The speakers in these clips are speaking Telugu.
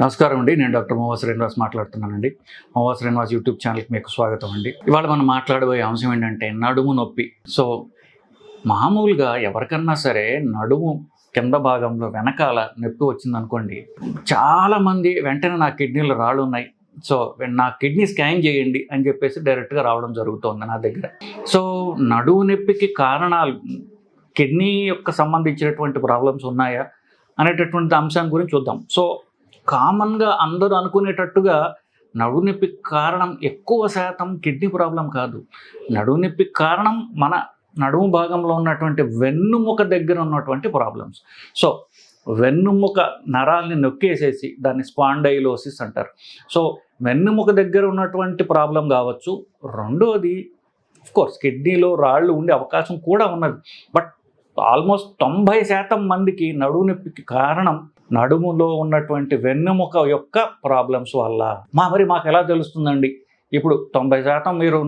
నమస్కారం అండి. నేను డాక్టర్ మోవా శ్రీనివాస్ మాట్లాడుతున్నానండి. మోవా శ్రీనివాస్ యూట్యూబ్ ఛానల్కి మీకు స్వాగతం అండి. ఇవాళ మనం మాట్లాడబోయే అంశం ఏంటంటే నడుము నొప్పి. సో మామూలుగా ఎవరికన్నా సరే నడుము కింద భాగంలో వెనకాల నొప్పి వచ్చిందనుకోండి చాలామంది వెంటనే నా కిడ్నీలో రాళ్ళు ఉన్నాయి. సో నా కిడ్నీ స్కాన్ చేయండి అని చెప్పేసి డైరెక్ట్గా రావడం జరుగుతుంది నా దగ్గర. సో నడుము నొప్పికి కారణాలు కిడ్నీ యొక్క సంబంధించినటువంటి ప్రాబ్లమ్స్ ఉన్నాయా అనేటటువంటి అంశం గురించి చూద్దాం. సో కామన్గా అందరూ అనుకునేటట్టుగా నడునొప్పి నొప్పికి కారణం ఎక్కువ శాతం కిడ్నీ ప్రాబ్లం కాదు. నడునొప్పి నొప్పికి కారణం మన నడుము భాగంలో ఉన్నటువంటి వెన్నుముక దగ్గర ఉన్నటువంటి ప్రాబ్లమ్స్. సో వెన్నుముక నరాల్ని నొక్కేసేసి దాన్ని స్పాండైలోసిస్ అంటారు. సో వెన్నుముక దగ్గర ఉన్నటువంటి ప్రాబ్లం కావచ్చు. రెండోది కోర్స్ కిడ్నీలో రాళ్ళు ఉండే అవకాశం కూడా ఉన్నది. బట్ ఆల్మోస్ట్ తొంభై శాతం మందికి నడుము నొప్పికి కారణం నడుములో ఉన్నటువంటి వెన్నెముక యొక్క ప్రాబ్లమ్స్ వల్ల. మా మరి మాకు ఎలా తెలుస్తుందండి? ఇప్పుడు తొంభై శాతం మీరు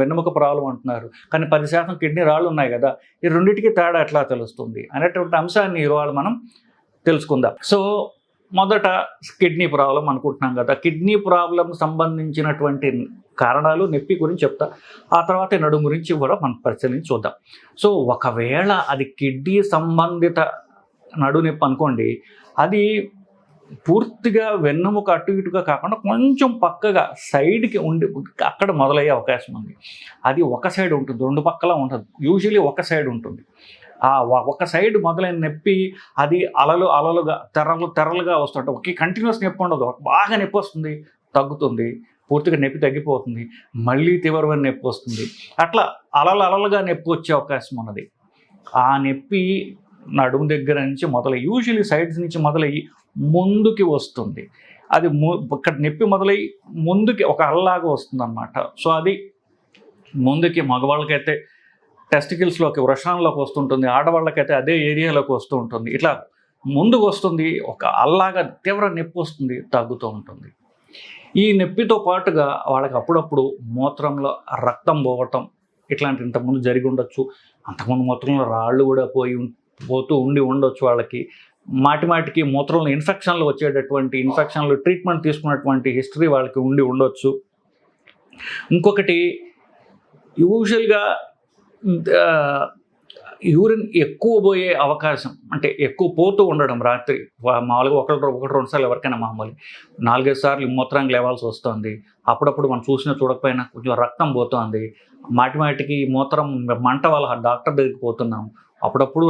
వెన్నెముక ప్రాబ్లం అంటున్నారు కానీ పది శాతం కిడ్నీ రాళ్ళు ఉన్నాయి కదా ఈ రెండింటికి తేడా ఎట్లా తెలుస్తుంది అనేటువంటి అంశాన్ని ఇవాళ మనం తెలుసుకుందాం. సో మొదట కిడ్నీ ప్రాబ్లం అనుకుంటున్నాం కదా కిడ్నీ ప్రాబ్లం సంబంధించినటువంటి కారణాలు నొప్పి గురించి చెప్తా. ఆ తర్వాత నడుము గురించి కూడా మనం పరిశీలించి చూద్దాం. సో ఒకవేళ అది కిడ్నీ సంబంధిత నడు నొప్పి అనుకోండి అది పూర్తిగా వెన్నెముక అటు ఇటుగా కాకుండా కొంచెం పక్కగా సైడ్కి ఉండి అక్కడ మొదలయ్యే అవకాశం ఉంది. అది ఒక సైడ్ ఉంటుంది రెండు పక్కల ఉంటుంది. యూజువలీ ఒక సైడ్ ఉంటుంది. ఆ ఒక సైడ్ మొదలైన నొప్పి అది అలలు అలలుగా తెరలు తెరలుగా వస్తుంటే ఒకే కంటిన్యూస్ నొప్పి ఉండదు. బాగా నొప్పి వస్తుంది తగ్గుతుంది. పూర్తిగా నొప్పి తగ్గిపోతుంది మళ్ళీ తీవ్రమైన నొప్పి వస్తుంది. అట్లా అలలు అలలుగా నొప్పి వచ్చే అవకాశం ఉన్నది. ఆ నొప్పి నడుము దగ్గర నుంచి మొదలై యూజువలీ సైడ్స్ నుంచి మొదలయ్యి ముందుకి వస్తుంది. అది ము ఇక్కడ నొప్పి మొదలై ముందుకి ఒక అల్లాగా వస్తుంది అనమాట సో అది ముందుకి మగవాళ్ళకైతే టెస్టికల్స్లోకి వృషణంలోకి వస్తుంటుంది ఆడవాళ్ళకైతే అదే ఏరియాలోకి వస్తూ ఉంటుంది. ఇట్లా ముందుకు వస్తుంది ఒక అల్లాగా తీవ్ర నొప్పి వస్తుంది తగ్గుతూ ఉంటుంది. ఈ నొప్పితో పాటుగా వాళ్ళకి అప్పుడప్పుడు మూత్రంలో రక్తం పోవటం ఇట్లాంటి ఇంతకుముందు జరిగి ఉండొచ్చు. అంతకుముందు మూత్రంలో రాళ్ళు కూడా పోయి పోతూ ఉండి ఉండొచ్చు వాళ్ళకి. మాటి మాటికి మూత్రంలో ఇన్ఫెక్షన్లు వచ్చేటటువంటి ఇన్ఫెక్షన్లు ట్రీట్మెంట్ తీసుకున్నటువంటి హిస్టరీ వాళ్ళకి ఉండి ఉండొచ్చు. ఇంకొకటి యూజువల్గా యూరిన్ ఎక్కువ పోయే అవకాశం అంటే ఎక్కువ పోతూ ఉండడం రాత్రి మామూలుగా ఒకటి ఒకటి రెండు సార్లు ఎవరికైనా మామూలు నాలుగైదు సార్లు మూత్రానికి లేవాల్సి వస్తుంది. అప్పుడప్పుడు మనం చూసినా చూడకపోయినా కొంచెం రక్తం పోతుంది. మాటి మాటికి మూత్రం మంట వల్ల డాక్టర్ దగ్గరికి పోతున్నాం. అప్పుడప్పుడు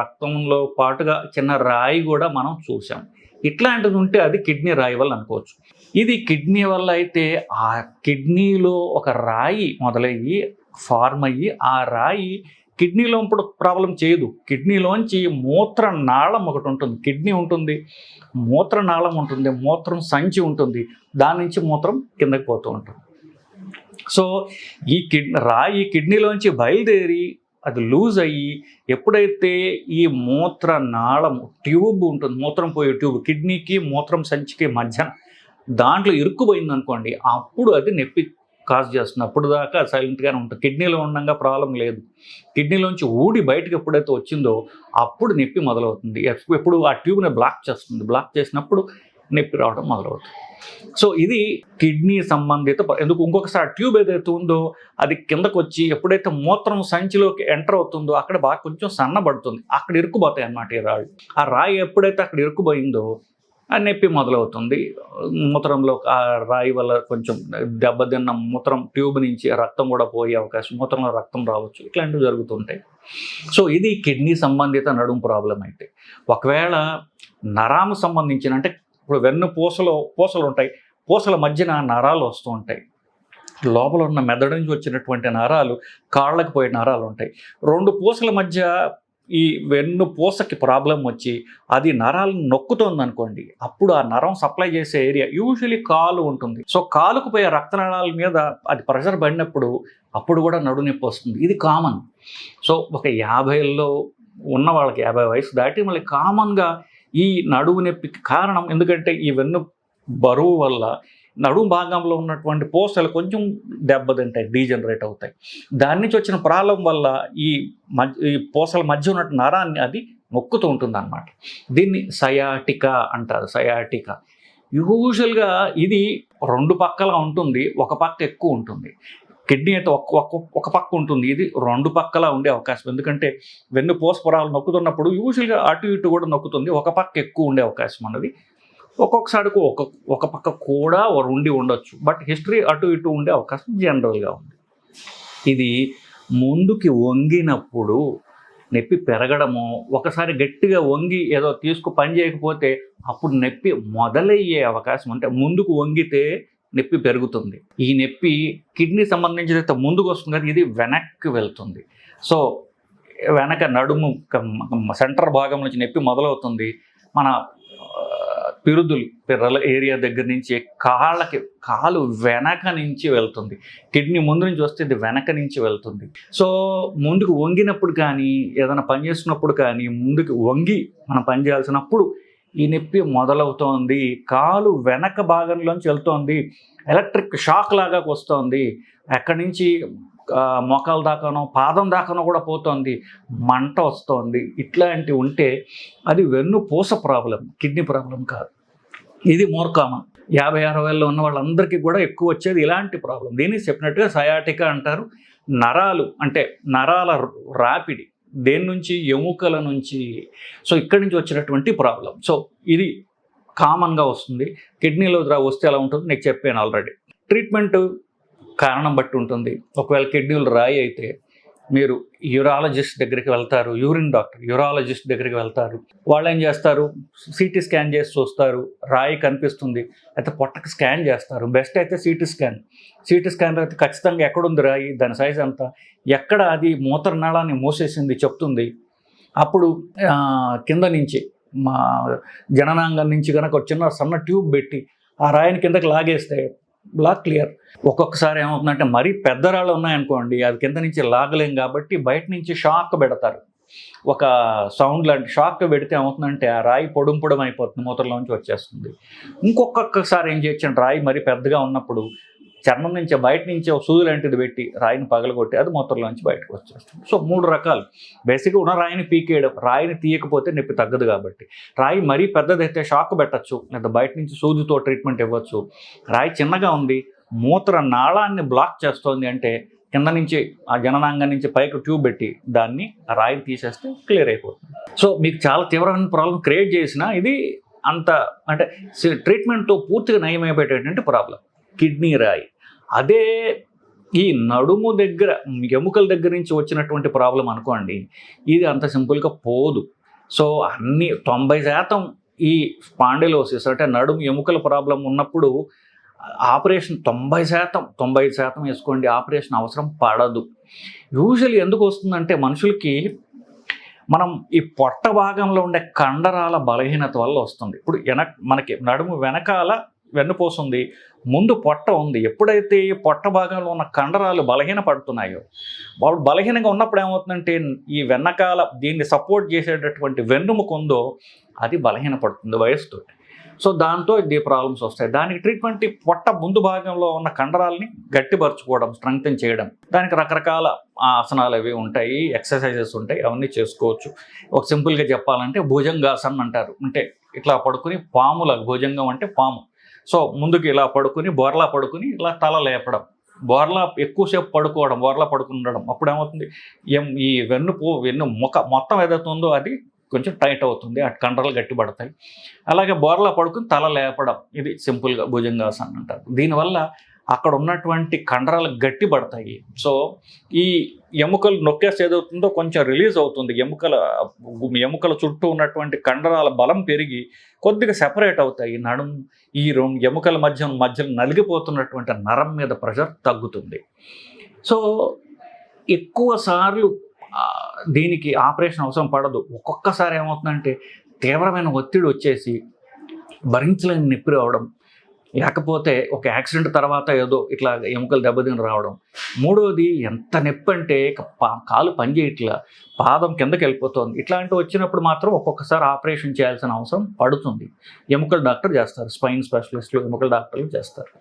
రక్తంలో పాటుగా చిన్న రాయి కూడా మనం చూసాం ఇట్లాంటిది ఉంటే అది కిడ్నీ రాయి వల్ల అనుకోవచ్చు. ఇది కిడ్నీ వల్ల అయితే ఆ కిడ్నీలో ఒక రాయి మొదలయ్యి ఫార్మ్ అయ్యి ఆ రాయి కిడ్నీలో ఇప్పుడు ప్రాబ్లం చేయదు. కిడ్నీలోంచి మూత్ర నాళం ఒకటి ఉంటుంది. కిడ్నీ ఉంటుంది మూత్ర నాళం ఉంటుంది మూత్రం సంచి ఉంటుంది. దాని నుంచి మూత్రం కిందకి పోతూ ఉంటుంది. సో ఈ కిడ్ రాయి కిడ్నీలోంచి బయలుదేరి అది లూజ్ అయ్యి ఎప్పుడైతే ఈ మూత్ర నాళం ట్యూబ్ ఉంటుంది మూత్రం పోయే ట్యూబ్ కిడ్నీకి మూత్రం సంచికి మధ్యన దాంట్లో ఇరుక్కుపోయింది అనుకోండి అప్పుడు అది నొప్పి కాజ్ చేస్తుంది అప్పుడు దాకా సైలెంట్గానే ఉంటుంది కిడ్నీలో ఉండగా ప్రాబ్లం లేదు. కిడ్నీలోంచి ఊడి బయటకు ఎప్పుడైతే వచ్చిందో అప్పుడు నొప్పి మొదలవుతుంది. ఎప్పుడు ఆ ట్యూబ్ని బ్లాక్ చేస్తుంది. బ్లాక్ చేసినప్పుడు నొప్పి రావడం మొదలవుతుంది. సో ఇది కిడ్నీ సంబంధిత ఎందుకు ఇంకొకసారి ట్యూబ్ ఏదైతే ఉందో అది కిందకు వచ్చి ఎప్పుడైతే మూత్రం సంచిలోకి ఎంటర్ అవుతుందో అక్కడ బాగా కొంచెం సన్నబడుతుంది. అక్కడ ఇరుక్కుపోతాయి అన్నమాట ఈ రాళ్ళు. ఆ రాయి ఎప్పుడైతే అక్కడ ఇరుక్కుపోయిందో నొప్పి మొదలవుతుంది. మూత్రంలో ఆ రాయి వల్ల కొంచెం దెబ్బతిన్న మూత్రం ట్యూబ్ నుంచి రక్తం కూడా పోయే అవకాశం మూత్రంలో రక్తం రావచ్చు. ఇట్లాంటివి జరుగుతుంటాయి. సో ఇది కిడ్నీ సంబంధిత నడుము ప్రాబ్లం అయితే. ఒకవేళ నరాము సంబంధించిన అంటే ఇప్పుడు వెన్ను పూసలో పూసలు ఉంటాయి. పూసల మధ్యన నరాలు వస్తూ ఉంటాయి. లోపల ఉన్న మెదడు నుంచి వచ్చినటువంటి నరాలు కాళ్ళకి పోయే నరాలు ఉంటాయి. రెండు పూసల మధ్య ఈ వెన్ను పూసకి ప్రాబ్లం వచ్చి అది నరాలను నొక్కుతోంది అనుకోండి అప్పుడు ఆ నరం సప్లై చేసే ఏరియా యూజువలీ కాలు ఉంటుంది. సో కాలుకు పోయే రక్తనాళాల మీద అది ప్రెషర్ పడినప్పుడు అప్పుడు కూడా నడు నొప్పి వస్తుంది. ఇది కామన్. సో ఒక యాభైలో ఉన్న వాళ్ళకి యాభై వయసు దాటి మళ్ళీ కామన్గా ఈ నడువు నొప్పికి కారణం ఎందుకంటే ఈ వెన్ను బరువు వల్ల నడుము భాగంలో ఉన్నటువంటి పూసలు కొంచెం దెబ్బతింటాయి డీజనరేట్ అవుతాయి. దాని నుంచి వచ్చిన ప్రాబ్లం వల్ల ఈ మధ్య ఈ పూసల మధ్య ఉన్నట్టు నరాన్ని అది నొక్కుతూ ఉంటుంది అనమాట దీన్ని సయాటికా అంటారు సయాటికా. యూజువల్గా ఇది రెండు పక్కల ఉంటుంది ఒక పక్క ఎక్కువ ఉంటుంది. కిడ్నీ అయితే ఒక్క ఒక ఒక పక్క ఉంటుంది ఇది రెండు పక్కలా ఉండే అవకాశం. ఎందుకంటే వెన్ను పోస్పరాలు నొక్కుతున్నప్పుడు యూజువల్గా అటు ఇటు కూడా నొక్కుతుంది ఒక పక్క ఎక్కువ ఉండే అవకాశం అన్నది ఒక్కొక్కసారికి ఒక ఒక పక్క కూడా ఉండి ఉండొచ్చు. బట్ హిస్టరీ అటు ఇటు ఉండే అవకాశం జనరల్గా ఉంది. ఇది ముందుకి వంగినప్పుడు నొప్పి పెరగడము ఒకసారి గట్టిగా వంగి ఏదో తీసుకు పని చేయకపోతే అప్పుడు నొప్పి మొదలయ్యే అవకాశం అంటే ముందుకు వంగితే నొప్పి పెరుగుతుంది. ఈ నొప్పి కిడ్నీ సంబంధించినంత ముందుకు వస్తుంది కానీ ఇది వెనక్కి వెళ్తుంది. సో వెనక నడుము సెంటర్ భాగం నుంచి నొప్పి మొదలవుతుంది. మన పిరుదులు పిర్రల ఏరియా దగ్గర నుంచి కాళ్ళకి కాలు వెనక నుంచి వెళ్తుంది. కిడ్నీ ముందు నుంచి వస్తే ఇది వెనక నుంచి వెళ్తుంది. సో ముందుకు వంగినప్పుడు కానీ ఏదైనా పని చేస్తున్నప్పుడు కానీ ముందుకు వంగి మనం పని చేయాల్సినప్పుడు ఈ నొప్పి మొదలవుతోంది కాలు వెనక భాగంలోంచి వెళ్తోంది ఎలక్ట్రిక్ షాక్ లాగా వస్తోంది. ఎక్కడి నుంచి మోకాల దాకానో పాదం దాకానో కూడా పోతోంది. మంట వస్తోంది. ఇట్లాంటివి ఉంటే అది వెన్ను పూస ప్రాబ్లం కిడ్నీ ప్రాబ్లం కాదు. ఇది మోర్ కామన్ యాభై అరవైలో ఉన్న వాళ్ళందరికీ కూడా ఎక్కువ వచ్చేది ఇలాంటి ప్రాబ్లం. దీన్ని చెప్పినట్టుగా సయాటికా అంటారు. నరాలు అంటే నరాల రాపిడి దేని నుంచి? ఎముకల నుంచి. సో ఇక్కడి నుంచి వచ్చినటువంటి ప్రాబ్లం. సో ఇది కామన్గా వస్తుంది. కిడ్నీలో రా వస్తే ఎలా ఉంటుంది? నీకు చెప్పాను ఆల్రెడీ. ట్రీట్మెంట్ కారణం బట్టి ఉంటుంది. ఒకవేళ కిడ్నీలు రాయి అయితే మీరు యూరాలజిస్ట్ దగ్గరికి వెళ్తారు యూరిన్ డాక్టర్ యూరాలజిస్ట్ దగ్గరికి వెళ్తారు. వాళ్ళు ఏం చేస్తారు? సిటీ స్కాన్ చేసి చూస్తారు. రాయి కనిపిస్తుంది. అయితే పొట్టకి స్కాన్ చేస్తారు. బెస్ట్ అయితే సిటీ స్కాన్. సిటీ స్కాన్ అయితే ఖచ్చితంగా ఎక్కడుంది రాయి? దాని సైజ్ ఎంత? ఎక్కడ అది మూత్రనాళాన్ని మూసేసింది చెప్తుంది. అప్పుడు కింద నుంచి మా జననాంగం నుంచి కనుక ఒక చిన్న సన్న ట్యూబ్ పెట్టి ఆ రాయిని కిందకి లాగేస్తే బ్లాక్ క్లియర్ ఒక్కొక్కసారి ఏమవుతుందంటే మరీ పెద్ద రాళ్ళు ఉన్నాయనుకోండి అది కింద నుంచి లాగలేం కాబట్టి బయట నుంచి షాక్ పెడతారు. ఒక సౌండ్ లాంటి షాక్ పెడితే ఏమవుతుందంటే ఆ రాయి పొడుం పొడం అయిపోతుంది మూతల్లోంచి వచ్చేస్తుంది. ఇంకొకసారి ఏం చేయొచ్చు రాయి మరీ పెద్దగా ఉన్నప్పుడు చర్మం నుంచి బయట నుంచి ఒక సూది లాంటిది పెట్టి రాయిని పగలగొట్టి అది మూత్రంలోంచి బయటకు వచ్చేస్తుంది. సో మూడు రకాలు. బేసిక్గా ఉన్న రాయిని పీకేయడం. రాయిని తీయకపోతే నొప్పి తగ్గదు కాబట్టి. రాయి మరీ పెద్దదైతే షాక్ పెట్టచ్చు. లేదా బయట నుంచి సూదితో ట్రీట్మెంట్ ఇవ్వచ్చు. రాయి చిన్నగా ఉంది. మూత్ర నాళాన్ని బ్లాక్ చేస్తోంది అంటే కింద నుంచి ఆ జననాంగం నుంచి పైకి ట్యూబ్ పెట్టి దాన్ని రాయిని తీసేస్తే క్లియర్ అయిపోతుంది. సో మీకు చాలా తీవ్రమైన ప్రాబ్లం క్రియేట్ చేసిన ఇది అంత అంటే ట్రీట్మెంట్తో పూర్తిగా నయమైపోయేటటువంటి ప్రాబ్లం. కిడ్నీ రాయి. అదే ఈ నడుము దగ్గర ఎముకల దగ్గర నుంచి వచ్చినటువంటి ప్రాబ్లం అనుకోండి ఇది అంత సింపుల్గా పోదు. సో అన్ని తొంభై శాతం ఈ స్పాండిలోసిస్ అంటే నడుము ఎముకల ప్రాబ్లం ఉన్నప్పుడు ఆపరేషన్ తొంభై శాతం తొంభై శాతం వేసుకోండి ఆపరేషన్ అవసరం పడదు. యూజువల్లీ ఎందుకు వస్తుందంటే మనుషులకి మనం ఈ పొట్ట భాగంలో ఉండే కండరాల బలహీనత వల్ల వస్తుంది. ఇప్పుడు వెనక్ మనకి నడుము వెనకాల వెన్నుపోస్తుంది ముందు పొట్ట ఉంది. ఎప్పుడైతే ఈ పొట్ట భాగంలో ఉన్న కండరాలు బలహీన పడుతున్నాయో వాళ్ళు బలహీనంగా ఉన్నప్పుడు ఏమవుతుందంటే ఈ వెన్నకాల దీన్ని సపోర్ట్ చేసేటటువంటి వెన్నుముక ఉందో అది బలహీన పడుతుంది వయస్సుతో సో దాంతో ఇది ప్రాబ్లమ్స్ వస్తాయి. దానికి ట్రీట్మెంట్ పొట్ట ముందు భాగంలో ఉన్న కండరాలని గట్టిపరచుకోవడం స్ట్రెంగ్తన్ చేయడం. దానికి రకరకాల ఆసనాలు అవి ఉంటాయి ఎక్సర్సైజెస్ ఉంటాయి అవన్నీ చేసుకోవచ్చు. ఒక సింపుల్గా చెప్పాలంటే భుజంగాసనం అంటారు. అంటే ఇట్లా పడుకుని పాముల భుజంగం అంటే పాము. సో ముందుకు ఇలా పడుకుని బోర్లా పడుకుని ఇలా తల లేపడం. బోర్లా ఎక్కువసేపు పడుకోవడం బోర్లా పడుకుని ఉండడం. అప్పుడు ఏమవుతుంది? ఏం ఈ వెన్ను పువ్వు వెన్ను ముఖ మొత్తం ఏదైతే ఉందో అది కొంచెం టైట్ అవుతుంది అటు కండరాలు గట్టిపడతాయి అలాగే బోర్లా పడుకుని తల లేపడం. ఇది సింపుల్గా భుజంగాసనం అంటారు. దీనివల్ల అక్కడ ఉన్నటువంటి కండరాలు గట్టి పడతాయి. సో ఈ ఎముకలు నొక్కేస్తే ఏదవుతుందో కొంచెం రిలీజ్ అవుతుంది. ఎముకల ఎముకల చుట్టూ ఉన్నటువంటి కండరాల బలం పెరిగి కొద్దిగా సెపరేట్ అవుతాయి. నడుం ఈ రెండు ఎముకల మధ్య మధ్యలో నలిగిపోతున్నటువంటి నరం మీద ప్రెషర్ తగ్గుతుంది. సో ఎక్కువ సార్లు దీనికి ఆపరేషన్ అవసరం పడదు. ఒక్కొక్కసారి ఏమవుతుందంటే తీవ్రమైన ఒత్తిడి వచ్చేసి భరించలేని నొప్పి రావడం లేకపోతే ఒక యాక్సిడెంట్ తర్వాత ఏదో ఇట్లా ఎముకలు దెబ్బతిని రావడం. మూడోది ఎంత నొప్పి అంటే పా- కాలు పనిచేయట్లా పాదం కిందకి వెళ్ళిపోతుంది. ఇట్లాంటివి వచ్చినప్పుడు మాత్రం ఒక్కొక్కసారి ఆపరేషన్ చేయాల్సిన అవసరం పడుతుంది. ఎముకల డాక్టర్ చేస్తారు. స్పైన్ స్పెషలిస్టులు ఎముకల డాక్టర్లు చేస్తారు.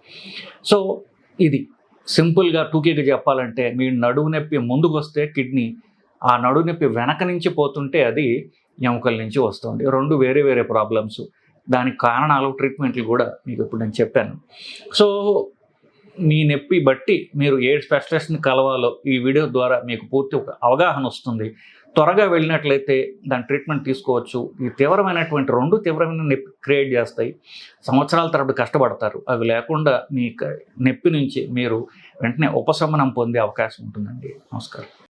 సో ఇది సింపుల్గా టూకీగా చెప్పాలంటే మీ నడువు నొప్పి ముందుకు వస్తే కిడ్నీ ఆ నడువు నొప్పి వెనక నుంచి పోతుంటే అది ఎముకల నుంచి వస్తుంది. రెండు వేరే వేరే ప్రాబ్లమ్స్. దానికి కారణాలు ట్రీట్మెంట్లు కూడా మీకు ఇప్పుడు నేను చెప్పాను. సో మీ నొప్పి బట్టి మీరు ఏ స్పెషలిస్ట్ని కలవాలో ఈ వీడియో ద్వారా మీకు పూర్తి ఒక అవగాహన వస్తుంది. త్వరగా వెళ్ళినట్లయితే దాని ట్రీట్మెంట్ తీసుకోవచ్చు. ఈ తీవ్రమైనటువంటి రెండు తీవ్రమైన నొప్పి క్రియేట్ చేస్తాయి. సంవత్సరాల తరబడి కష్టపడతారు. అవి లేకుండా మీ క- నొప్పి నుంచి మీరు వెంటనే ఉపశమనం పొందే అవకాశం ఉంటుందండి. నమస్కారం.